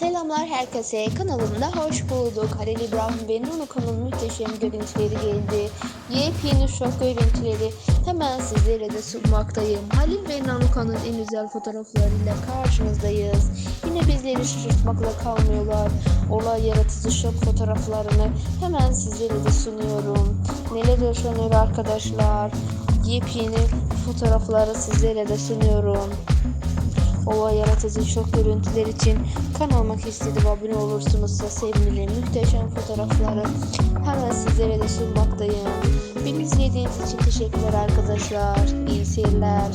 Selamlar herkese. Kanalımda hoş bulduk. Halil İbrahim Bennu'nun kanalının muhteşem görüntüleri geldi. Yepyeni şok görüntüleri hemen sizlere de sunmaktayım. Halil ve Nanukan'ın en güzel fotoğraflarıyla karşınızdayız. Yine bizleri şaşırtmakla kalmıyorlar. Olay yaratıcı şok fotoğraflarını hemen sizlere de sunuyorum. Neler yaşanıyor arkadaşlar? Yepyeni fotoğrafları sizlere de sunuyorum. Ova yaratıcı şok görüntüler için kanalıma istedim abone olursunuz da sevinirim. Muhteşem fotoğrafları hemen sizlere de sunmaktayım. Beni izlediğiniz için teşekkürler arkadaşlar. İyi seyirler.